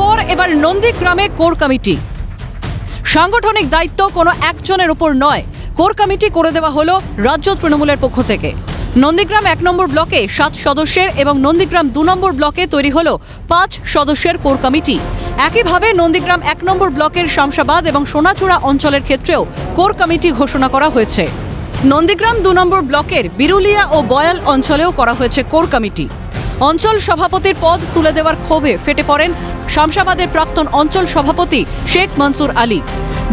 পর এবার নন্দীগ্রামে কোর কমিটি। সাংগঠনিক দায়িত্ব কোনো একজনের উপর নয়। কোর কমিটি করে দেওয়া হলো রাজ্য তৃণমূলের পক্ষ থেকে। নন্দীগ্রাম এক নম্বর ব্লকে সাত সদস্যের এবং নন্দীগ্রাম দু নম্বর ব্লকে তৈরি হলো পাঁচ সদস্যের কোর কমিটি। একইভাবে নন্দীগ্রাম এক নম্বর ব্লকের শামশাবাদ এবং সোনাচূড়া অঞ্চলের ক্ষেত্রেও কোর কমিটি ঘোষণা করা হয়েছে। নন্দীগ্রাম দু নম্বর ব্লকের বিরুলিয়া ও বয়াল অঞ্চলেও করা হয়েছে কোর কমিটি। অঞ্চল সভাপতির পদ তুলে দেওয়ার ক্ষোভে ফেটে পড়েন শামশাবাদের প্রাক্তন অঞ্চল সভাপতি শেখ মনসুর আলী।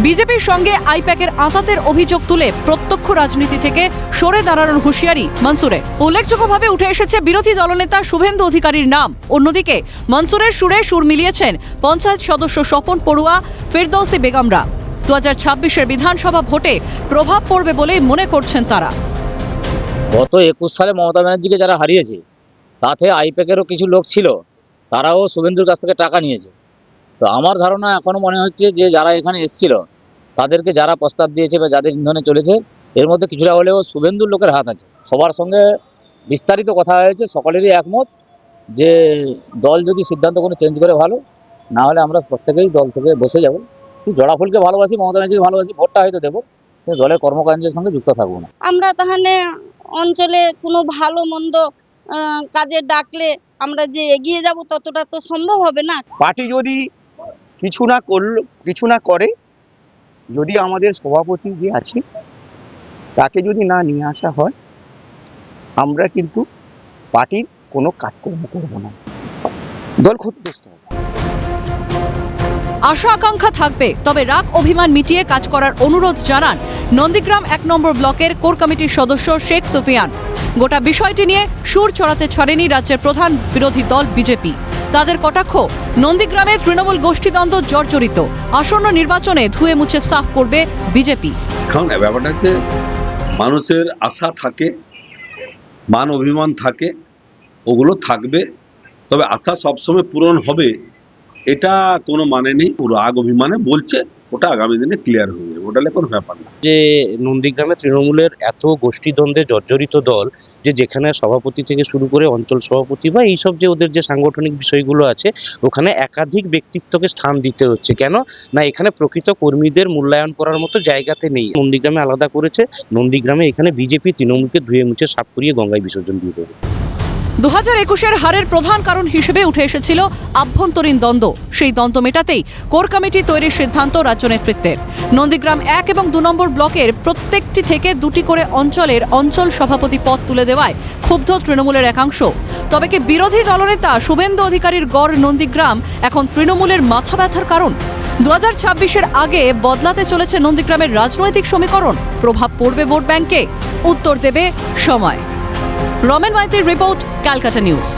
বিজেপির সঙ্গে আইপ্যাকের আঁতাতের অভিযোগ তুলে প্রত্যক্ষ রাজনীতি থেকে সরে দাঁড়ানোর হুঁশিয়ারি মনসুরের উল্লেখযোগ্যভাবে উঠে এসেছে বিরোধী দলনেতা শুভেন্দু অধিকারীর নাম। অন্যদিকে মনসুরের সুরে সুর মিলিয়েছেন পঞ্চায়েত সদস্য স্বপন পড়ুয়া, ফেরদৌসি বেগমরা। দু হাজার ছাব্বিশের বিধানসভা ভোটে প্রভাব পড়বে বলেই মনে করছেন তারা। গত একুশ সালে মমতা ব্যানার্জিকে যারা হারিয়েছে তাতে আইপ্যাকেরও কিছু লোক ছিল, তারাও শুভেন্দুর কাছ থেকে টাকা নিয়েছে। তো আমার ধারণা এখনও মনে হচ্ছে যে যারা এখানে এসেছিল, তাদেরকে যারা প্রস্তাব দিয়েছে বা যাদের ইন্ধনে চলেছে, এর মধ্যে কিছুটা হলেও শুভেন্দুর লোকের হাত আছে। সবার সঙ্গে বিস্তারিত কথা হয়েছে, সকলেরই একমত যে দল যদি সিদ্ধান্ত কোনো চেঞ্জ করে ভালো, না হলে আমরা প্রত্যেকেই দল থেকে বসে যাব। জড়াফুলকে ভালোবাসি, মমতা ব্যানার্জিকে ভালোবাসি, ভোটটা হয়তো দেবো, কিন্তু দলের কর্মকাণ্ডের সঙ্গে যুক্ত থাকব না। আমরা তাহলে অঞ্চলে কোনো ভালো মন্দ কাজে ডাকলে আমরা যে এগিয়ে যাব ততটা তো সম্ভব হবে না। পার্টি যদি কিছু না করল, কিছু না করে, যদি আমাদের সভাপতি যে আছে, তাকে যদি না নিয়ে আসা হয়, আমরা কিন্তু পার্টির কোনো কাজকর্ম করব না। দল ক্ষতিগ্রস্ত হবে। আশা আকাঙ্ক্ষা থাকবে, তবে রাগ অভিমান মিটিয়ে কাজ করার অনুরোধ জানান নন্দীগ্রাম এক নম্বর ব্লকের কোর কমিটির সদস্য শেখ সুফিয়ান। গোটা বিষয়টি নিয়ে সুর চড়াতে ছাড়েনি রাজ্যের প্রধান বিরোধী দল বিজেপি। তাদের কটাক্ষ, নন্দীগ্রামে তৃণমূল গোষ্ঠীদ্বন্দ্ব জর্জরিত, আসন্ন নির্বাচনে ধুয়ে মুছে সাফ করবে বিজেপি। ব্যাপারটা হচ্ছে, মানুষের আশা থাকে, মান অভিমান থাকে, ওগুলো থাকবে, তবে আশা সবসময় পূরণ হবে এটা কোনো মানে নেই, পুরো আগ অভিমানে বলছে, ওটা আগামী দিনে ক্লিয়ার হয়ে যাবে, ওটা কোনো ব্যাপার না। যে নন্দীগ্রামে তৃণমূলের এত গোষ্ঠীদ্বন্দ্বে জর্জরিত দল, যে যেখানে সভাপতি থেকে শুরু করে অঞ্চল সভাপতি বা এইসব যে ওদের যে সাংগঠনিক বিষয়গুলো আছে, ওখানে একাধিক ব্যক্তিত্বকে স্থান দিতে হচ্ছে। কেন? না, এখানে প্রকৃত কর্মীদের মূল্যায়ন করার মতো জায়গাতে নেই। নন্দীগ্রামে আলাদা করেছে, নন্দীগ্রামে এখানে বিজেপি তৃণমূলকে ধুয়ে মুছে সাফ করিয়ে গঙ্গায় বিসর্জন দিয়ে দেবে। দু হাজার একুশের হারের প্রধান কারণ হিসেবে উঠে এসেছিল আভ্যন্তরীণ দ্বন্দ্ব। সেই দ্বন্দ্ব মেটাতেই কোর কমিটি তৈরির সিদ্ধান্ত রাজ্য নেতৃত্বের। নন্দীগ্রাম এক এবং দু নম্বর ব্লকের প্রত্যেকটি থেকে দুটি করে অঞ্চলের অঞ্চল সভাপতি পদ তুলে দেওয়ায় ক্ষুব্ধ তৃণমূলের একাংশ। তবে কি বিরোধী দলনেতা শুভেন্দু অধিকারীর গড় নন্দীগ্রাম এখন তৃণমূলের মাথা ব্যথার কারণ? দু হাজার ছাব্বিশের আগে বদলাতে চলেছে নন্দীগ্রামের রাজনৈতিক সমীকরণ। প্রভাব পড়বে ভোট ব্যাংকে। উত্তর দেবে সময়। রমেন মাইতির রিপোর্ট ক্যালকাটা নিউজ।